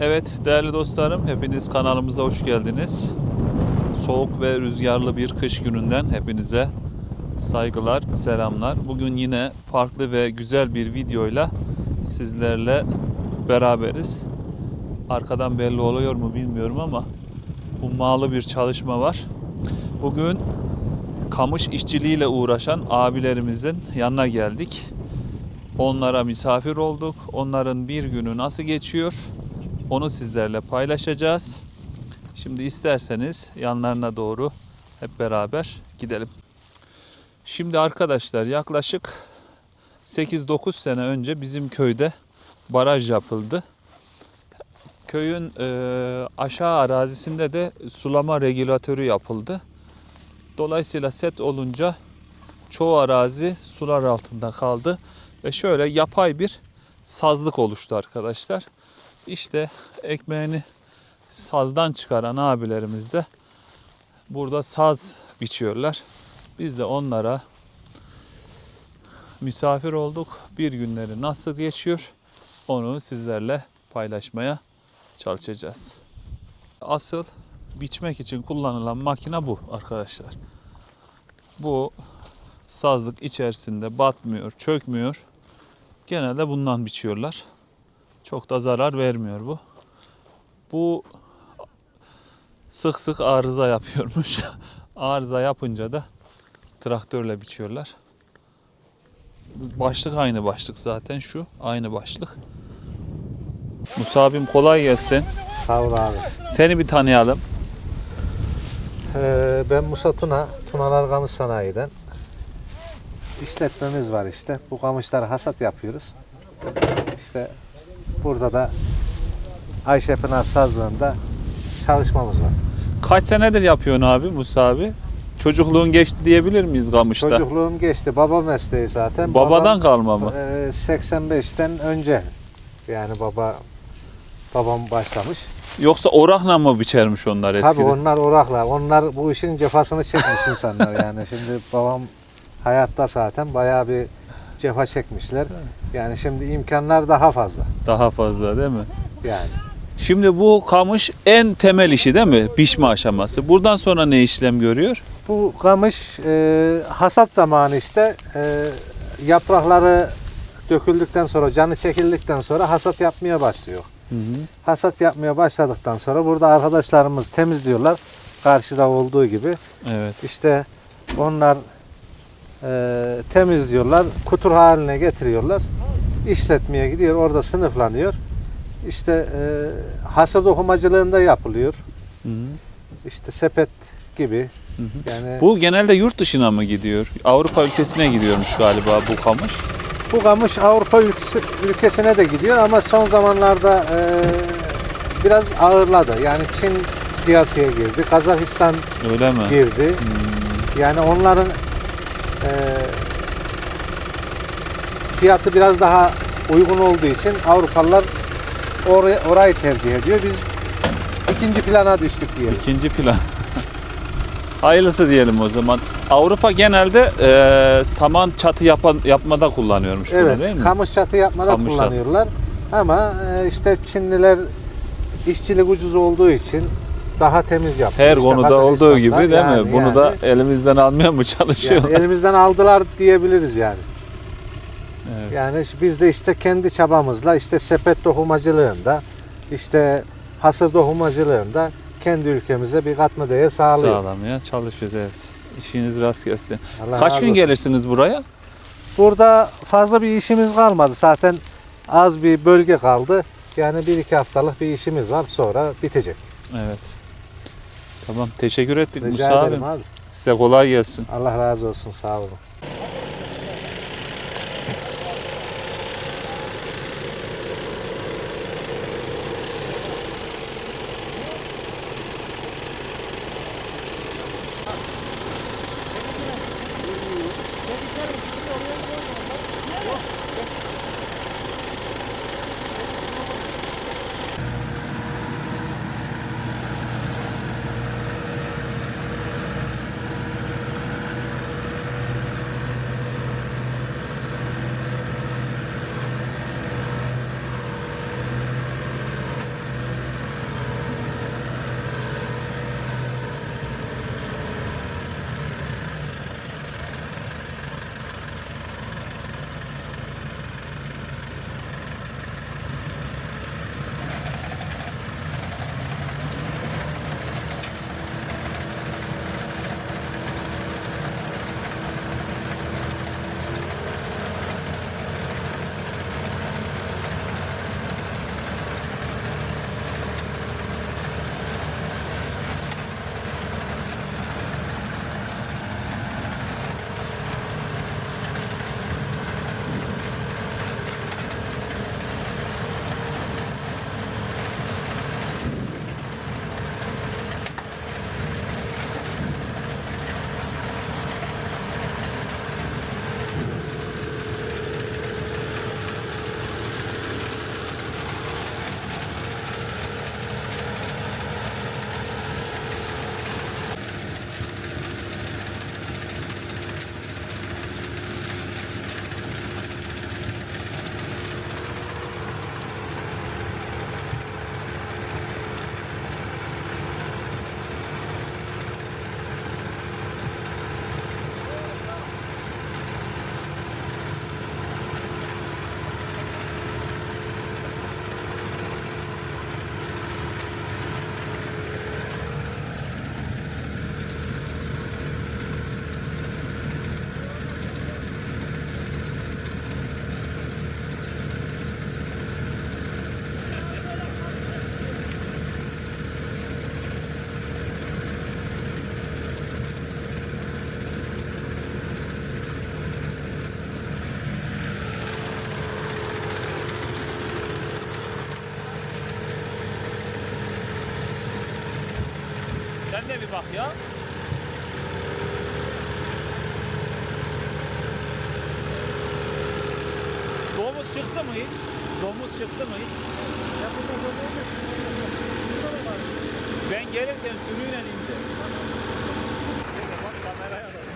Evet değerli dostlarım hepiniz kanalımıza hoş geldiniz. Soğuk ve rüzgarlı bir kış gününden hepinize saygılar, selamlar. Bugün yine farklı ve güzel bir videoyla sizlerle beraberiz. Arkadan belli oluyor mu bilmiyorum ama ummalı bir çalışma var. Bugün kamış işçiliğiyle uğraşan abilerimizin yanına geldik. Onlara misafir olduk. Onların bir günü nasıl geçiyor? Onu sizlerle paylaşacağız. Şimdi isterseniz yanlarına doğru hep beraber gidelim. Şimdi arkadaşlar yaklaşık 8-9 sene önce bizim köyde baraj yapıldı. Köyün e, aşağı arazisinde de sulama regülatörü yapıldı. Dolayısıyla set olunca çoğu arazi sular altında kaldı ve şöyle yapay bir sazlık oluştu arkadaşlar. İşte ekmeğini sazdan çıkaran abilerimiz de burada saz biçiyorlar. Biz de onlara misafir olduk. Bir günleri nasıl geçiyor onu sizlerle paylaşmaya çalışacağız. Asıl biçmek için kullanılan makine bu arkadaşlar. Bu sazlık içerisinde batmıyor, çökmüyor. Genelde bundan biçiyorlar. Çok da zarar vermiyor bu. Bu sık sık arıza yapıyormuş. arıza yapınca da traktörle biçiyorlar. Başlık aynı başlık zaten şu. Aynı başlık. Musa abim kolay gelsin. Sağ ol abi. Seni bir tanıyalım. Ee, ben Musa Tuna, Tunalar Kamış Sanayi'den. İşletmemiz var işte. Bu kamışları hasat yapıyoruz. İşte burada da Ayşe Pınar Sazlığı'nda çalışmamız var. Kaç senedir yapıyorsun abi Musa abi? Çocukluğun geçti diyebilir miyiz Kamış'ta? Çocukluğum geçti. Baba mesleği zaten. Babadan kalma mı? Babam, e, 85'ten önce yani baba babam başlamış. Yoksa orakla mı biçermiş onlar eskiden? Tabii onlar orakla. Onlar bu işin cefasını çekmiş insanlar yani. Şimdi babam hayatta zaten bayağı bir cefa çekmişler. Yani şimdi imkanlar daha fazla. Daha fazla değil mi? Yani Şimdi bu kamış en temel işi değil mi? Pişme aşaması. Buradan sonra ne işlem görüyor? bu kamış e, hasat zamanı işte e, yaprakları döküldükten sonra canı çekildikten sonra hasat yapmaya başlıyor. Hasat yapmaya başladıktan sonra burada arkadaşlarımız temizliyorlar. Karşıda olduğu gibi. Evet. İşte onlar e, temizliyorlar, kutur haline getiriyorlar. İşletmeye gidiyor, orada sınıflanıyor. İşte e, hasır dokumacılığında yapılıyor. Hı. İşte sepet gibi. Hı hı. Yani bu, Bu genelde yurt dışına mı gidiyor? Avrupa ülkesine gidiyormuş galiba bu kamış. bu kamış Avrupa ülkesi, ülkesine de gidiyor ama son zamanlarda e, biraz ağırladı. Yani Çin piyasaya girdi, Kazakistan Öyle mi? girdi. Hmm. Yani onların e, fiyatı biraz daha uygun olduğu için Avrupalılar orayı, orayı tercih ediyor. Biz ikinci plana düştük diyelim. İkinci plan. Hayırlısı diyelim o zaman. Avrupa genelde e, saman çatı yapan, yapmada kullanıyormuş bunu değil mi? Evet, kamış çatı yapmada Kamış çatı. kullanıyorlar. Ama e, işte Çinliler işçilik ucuz olduğu için daha temiz yapıyor. Her İşte konuda olduğu gibi değil Kazakistan'da mi? yani- Bunu da yani- elimizden almaya mı çalışıyorlar? yani elimizden aldılar diyebiliriz yani. Evet. Yani biz de işte kendi çabamızla işte sepet dokumacılığında işte hasır dokumacılığında kendi ülkemize bir katma değer sağlıyor. Sağlamaya çalışıyoruz evet. İşiniz rast gelsin. Allah Kaç gün olsun. gelirsiniz buraya? Burada fazla bir işimiz kalmadı. Zaten az bir bölge kaldı. Yani bir iki haftalık bir işimiz var sonra bitecek. Evet. Tamam teşekkür ettik Rica Musa ederim abi. abi. Size kolay gelsin. Allah razı olsun sağ olun. De bir bak ya. Domuz çıktı mı hiç? Domuz çıktı mı hiç? Ben gelirken sürüyle indi. Bak kameraya bak.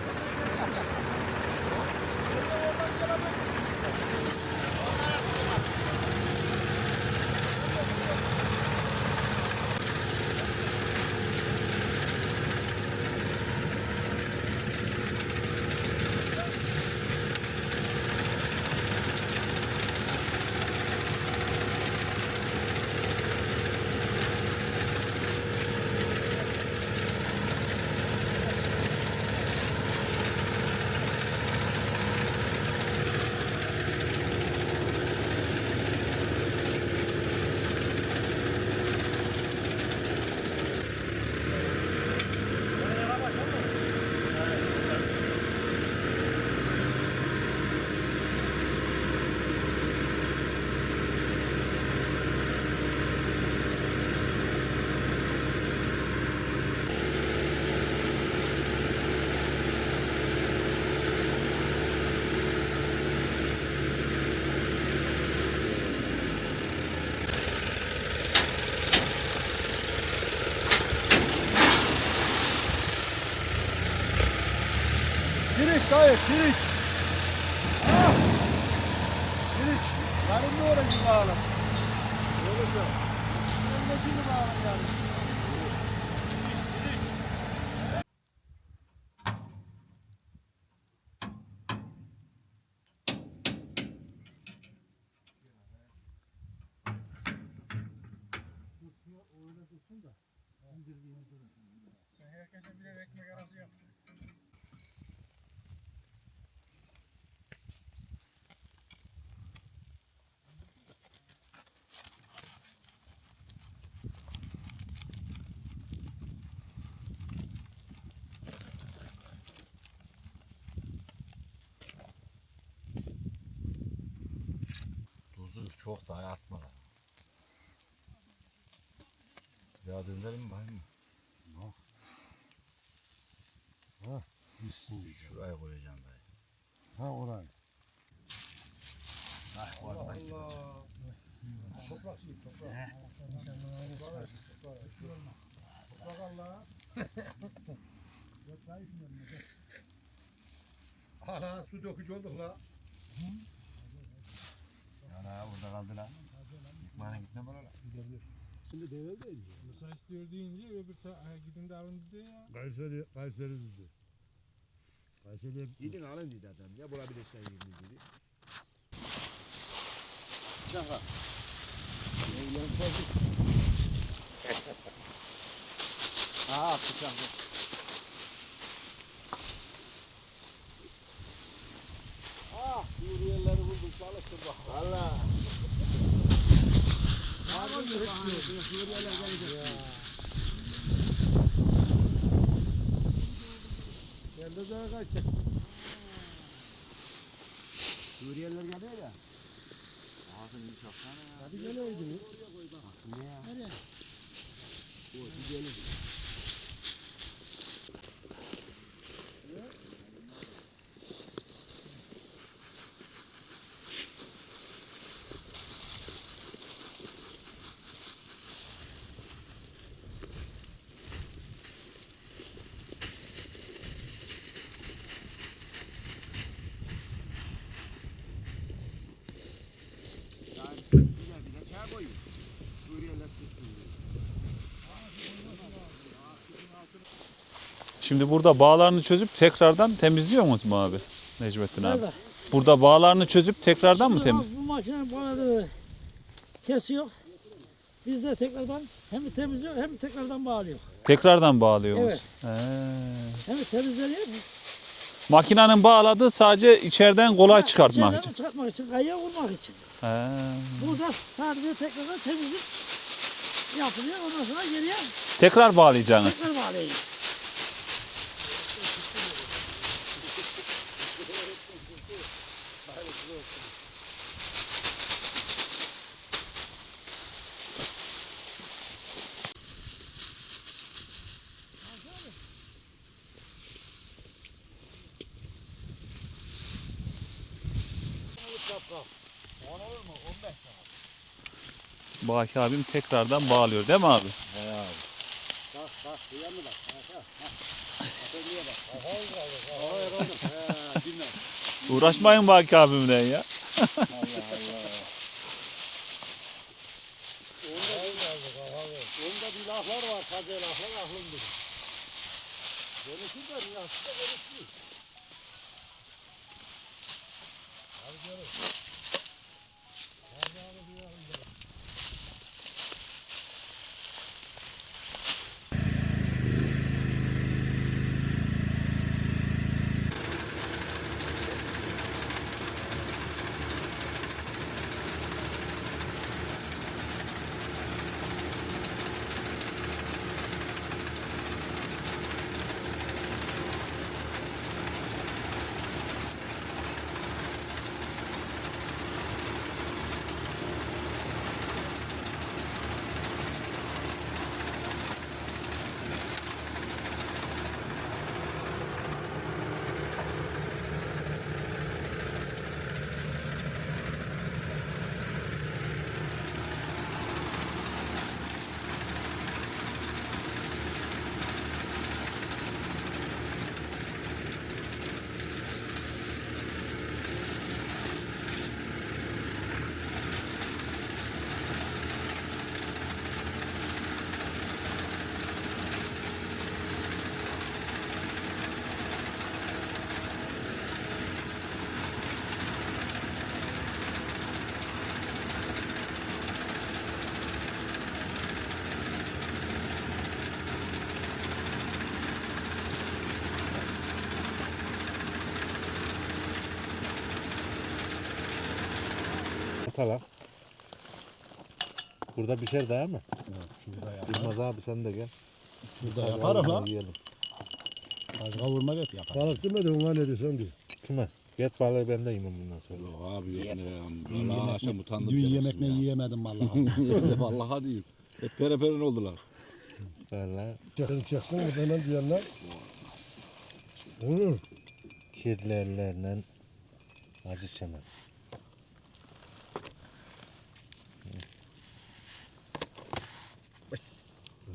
Dayı kireç. Ah! Kireç. Yarın ne olacak bağlı? Olacak. Önündekini bağlı yani. Sen herkese birer ekmek arası yap. Çok daha atma lan. Ya dönelim bakayım. Yok. Ha, gitsin. Şuraya koyacağım dayı. Ha oraya. Ah, orada Allah. Toprak şey, toprak. Öyle çıkarsın. Toprak Allah. Ana su dökücü olduk la. Yana orada kaldı lan. Yıkmana gitme bana lan. Şimdi devreldeydi. Musa istiyor deyince öbür ta gidin de alın dedi ya. Kayseri, Kayseri dedi. Kayseri'ye Gidin alın dedi adam ya bulabilirsen yerini dedi. Şaka. Aa bıçak. Bulduk çalıştır bak. Valla. Ben de daha kaçacak. Suriyeliler geliyor ya. Hadi geleydiniz. Nereye? O bir. Şimdi burada bağlarını çözüp tekrardan temizliyor musunuz mu abi? Necmettin abi. Burada bağlarını çözüp tekrardan mı temiz? Bu makine bağladı kesiyor. Biz de tekrardan hem temizliyor hem tekrardan bağlıyor. Tekrardan bağlıyor Evet. He. Hem temizleniyor. Makinenin bağladığı sadece içeriden kolay çıkartmak için. Çıkartmak için, kayaya vurmak için. He. Burada sadece tekrardan temizlik yapılıyor. Ondan sonra geriye Tekrar bağlayacaksınız. tekrar 10 olur mu? 15 tane. Baki abim tekrardan bağlıyor değil mi abi? He abi. Bak bak suya mı bak? Uğraşmayın Baki abimden ya. Atalım. Burada bir şey daha mı? Şurada ya. Yılmaz abi sen de gel. Şurada yaparım lan. Yiyelim. Az kavurma et yapar. Balık demedi ona ne diyorsun diyor. Kime? Get balığı ben de yiyeyim bundan sonra. Yok abi yok ne Dün ya. Allah yemek, akşam utandım. dün yemek ne yiyemedim vallahi. Vallahi değil. Hep pereperen oldular. Valla Çeksin çeksin hemen diyenler. Olur. kirli ellerle acı çemen.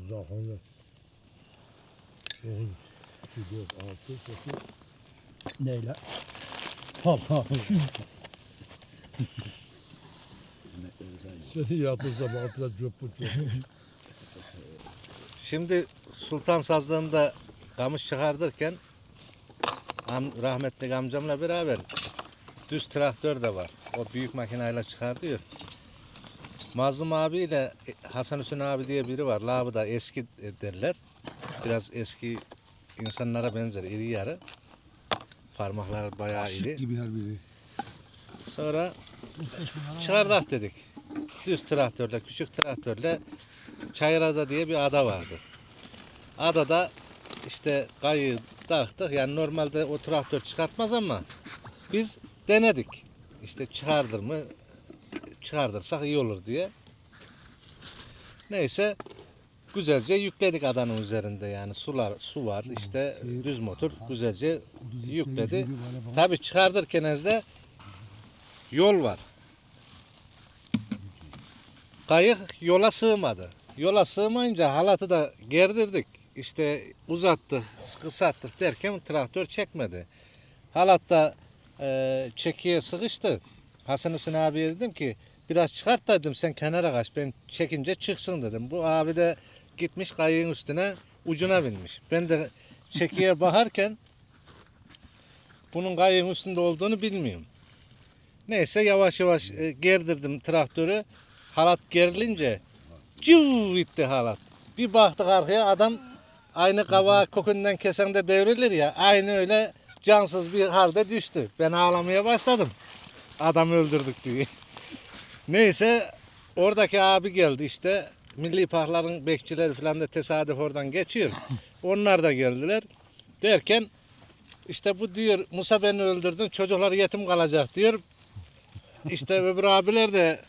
Uzak onu. 10, 2, 4, 6, 8. Neyle? Allah. Seni yatırsa baktılar cöpü cöpü. Şimdi Sultan Sazlığı'nda kamış çıkartırken rahmetli amcamla beraber düz traktör de var. O büyük makineyle çıkartıyor. Mazlum abi ile Hasan Hüseyin abi diye biri var. Labı da eski derler. Biraz eski insanlara benzer iri yarı. Parmakları bayağı iri. gibi her biri. Sonra çıkardak dedik. Düz traktörle, küçük traktörle Çayırada diye bir ada vardı. Adada işte kayığı taktık. Yani normalde o traktör çıkartmaz ama biz denedik. İşte çıkardır mı? Çıkardırsak iyi olur diye. Neyse güzelce yükledik adanın üzerinde yani sular su var işte düz motor güzelce yükledi. Tabi çıkardırken de yol var. Kayık yola sığmadı. Yola sığmayınca halatı da gerdirdik. İşte uzattık, kısalttık derken traktör çekmedi. Halat da e, çekiye sıkıştı. Hasan Hüseyin abiye dedim ki biraz çıkart dedim sen kenara kaç ben çekince çıksın dedim. Bu abi de gitmiş kayığın üstüne ucuna binmiş. Ben de çekiye bakarken bunun kayığın üstünde olduğunu bilmiyorum. Neyse yavaş yavaş e, gerdirdim traktörü. Halat gerilince cıv gitti halat. Bir baktık arkaya adam aynı kavağı kokundan kesen de devrilir ya. Aynı öyle cansız bir halde düştü. Ben ağlamaya başladım. Adam öldürdük diye. Neyse oradaki abi geldi işte. Milli Parkların bekçileri falan da tesadüf oradan geçiyor. Onlar da geldiler. Derken işte bu diyor Musa beni öldürdün çocuklar yetim kalacak diyor. İşte öbür abiler de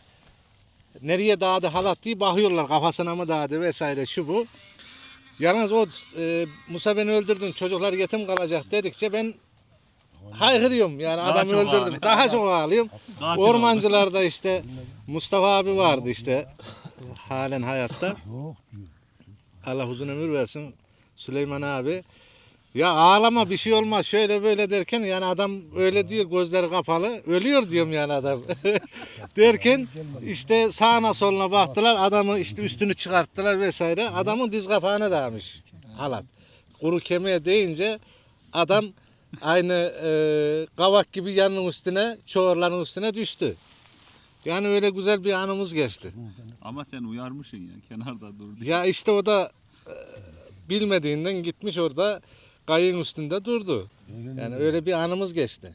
nereye dağıdı halat diye bakıyorlar kafasına mı dağıdı vesaire şu bu. Yalnız o e, Musa beni öldürdün çocuklar yetim kalacak dedikçe ben haykırıyorum yani Daha adamı çok öldürdüm. ağlıyor. Daha çok ağlıyorum. Katil oldu. Ormancılarda işte Mustafa abi vardı işte. halen hayatta. Allah uzun ömür versin Süleyman abi. Ya ağlama bir şey olmaz şöyle böyle derken yani adam öyle diyor gözleri kapalı ölüyor diyorum yani adam. derken işte sağına soluna baktılar adamı işte üstünü çıkarttılar vesaire adamın diz kapağına dağılmış halat. Kuru kemiğe deyince adam aynı e, kavak gibi yanının üstüne çoğurların üstüne düştü. Yani öyle güzel bir anımız geçti. Ama sen uyarmışsın ya kenarda dur diye. Ya işte o da e, bilmediğinden gitmiş orada kayın üstünde durdu. Yani öyle bir anımız geçti.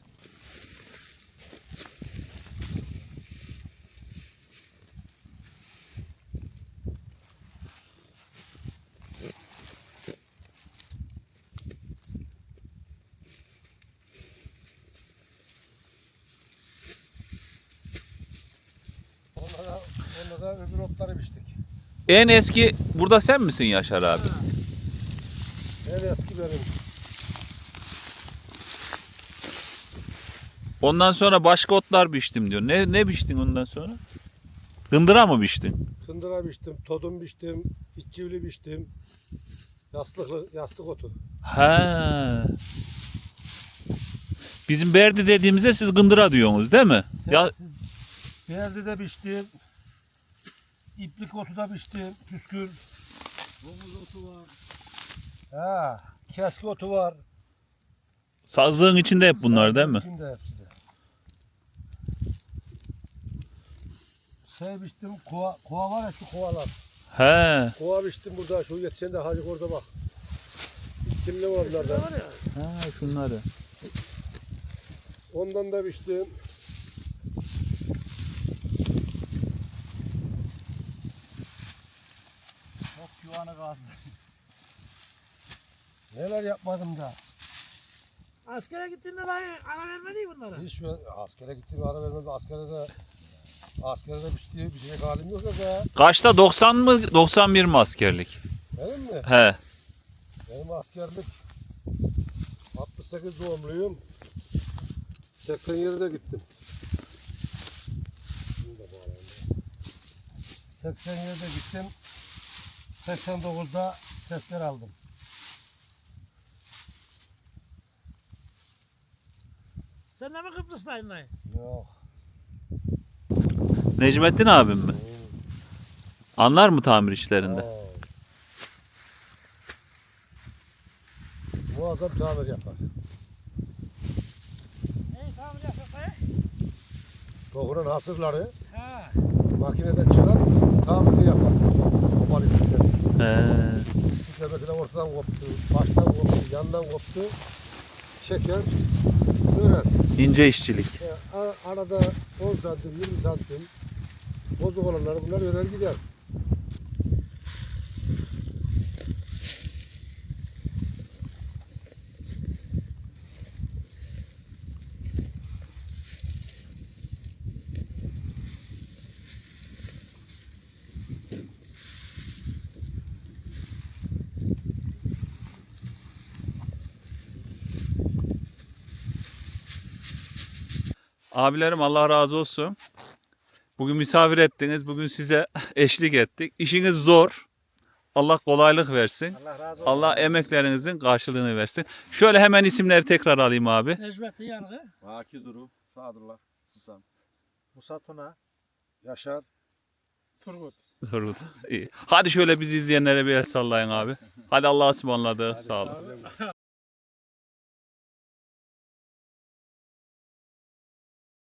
Onlara, onlara öbür otları biçtik. En eski burada sen misin Yaşar abi? En eski benim. Ondan sonra başka otlar biçtim diyor. Ne ne biçtin ondan sonra? Hındıra mı biçtin? Kındıra biçtim, todum biçtim, iççivli biçtim. Yastıklı, yastık otu. Ha. Bizim Berdi dediğimizde siz gındıra diyorsunuz değil mi? Ya Berdi de biçtim. İplik otu da biçtim, püskül. Domuz otu var. Ha, keski otu var. sazlığın içinde hep bunlar değil mi? Şimdi hepsi de. Şey biçtim, kova, kova var ya şu kovalar. He. Kova biçtim burada, şu yetişen de hacı orada bak. Kimli var onlardan. Ha şunları. Ondan da biçtim. Çok kazdı. Neler yapmadım da. Askere gittiğinde ben ara vermedi bunlara. Hiç şu askere gittim ara vermedi. Askere de askere de biçti, biçecek halim yok ya. Kaçta 90 mı 91 mi askerlik? Benim mi? He. Benim askerlik 68 doğumluyum. 87'de gittim. Bunu da bağlayayım ben. 87'de gittim. 89'da testler aldım. Sen de mi Kıbrıs'taydın dayı? Yok. Necmettin abim mi? Anlar mı tamir işlerinde? Aa. Muazzam tamir yapar. İyi tamam yaptık dayı. Tohurun hasırları Ha. makineden çıkar, tamirini yapar. Kopar iplikleri. He. İplikler mesela ortadan koptu, baştan koptu, yandan koptu. Çeker, örer. İnce işçilik. E, arada 10 santim, 20 santim bozuk olanları bunlar örer gider. Abilerim Allah razı olsun. Bugün misafir ettiniz. Bugün size eşlik ettik. İşiniz zor. Allah kolaylık versin. Allah razı olsun. Allah emeklerinizin karşılığını versin. Şöyle hemen isimleri tekrar alayım abi. Necmettin Yargı. Baki Duru, Sadullah, Susam. Musa Tuna. Yaşar. Turgut. Turgut. İyi. Hadi şöyle bizi izleyenlere bir el sallayın abi. Hadi Allah'a ısmarladık. Sağ olun.